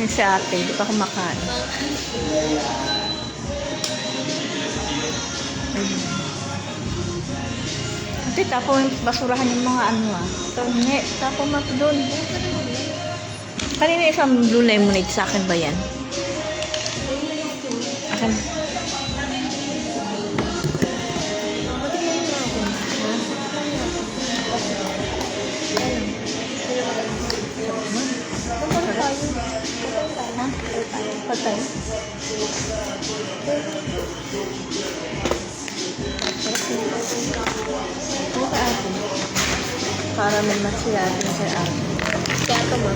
Yung si ate, hindi pa kumakain. Ayun. Ate, tapo yung basurahan yung mga ano ah. Hindi, tapo mo doon. Kanina isang blue lemonade sa akin ba yan? Akin. Patay. Ano ka ate? Caramel macchiato sa ate. Kaya ito ba?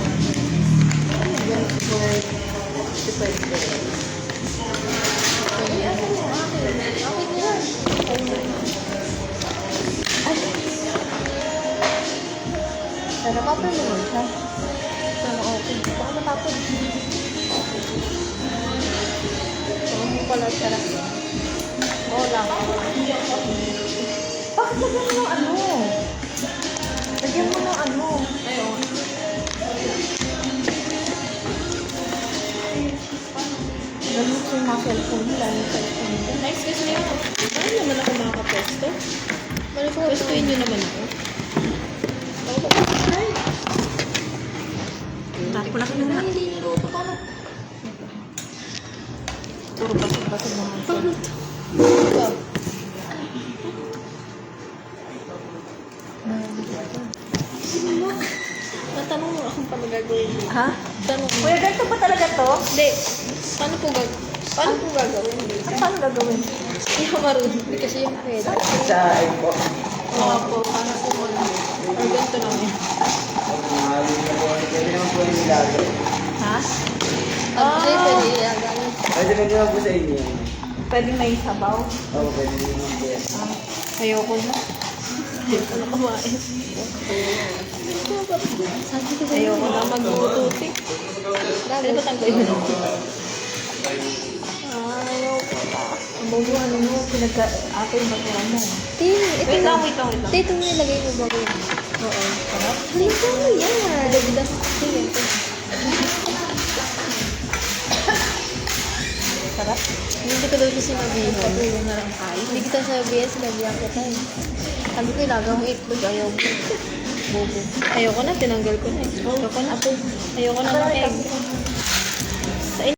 Sarap pa naman siya. Lang. Bakit lagyan mo ng ano? Lagyan mo ng ano? Ayun. Lalo ko yung mga cellphone, lalo yung cellphone. Next kasi na yun. Ano naman ako makakapesto? Pestuin nyo naman ako. Ako ba? Ay! Tapo na. Hindi niluto. Paano? Puro basag-basag? Natanong mo akong paano gagawin mo. Ha? Tanong mo. Kuya, ganito ba talaga to? Hindi. Paano po gag... Paano po gagawin? Ano paano gagawin? Hindi ako marunong. Hindi kasi yung pwede. Sa po. Oo po. Paano po mo lang. Or ganito lang. Pwede nilaga. Ha? Ah. hindi pwede. Ay, depende naman po sa inyo. Pwede may sabaw. Oo, pwede naman po yan. Ah, ayoko na. Ayoko na kumain. Ko Ayoko na magbututi. Dali ba tanggalin mo lang? Ayoko na. Ang bago ano mo, pinagka... Ate yung batura mo. Ti, ito Wait lang, na. wait lang, wait lang. Ti, ito mo nilagay mo bago yun. Oo, sarap. Halika mo yan. Dagdag. Sige. Sarap. Hindi ko daw siya sinabihan. Patuloy na lang kain. Hindi kita sabihan, sinabihan kita eh. Sabi ko, ilagaw mo itlog. Ayaw mo. Bobo. Ayoko na, tinanggal ko na eh. Ayoko na. Ayoko na ng egg.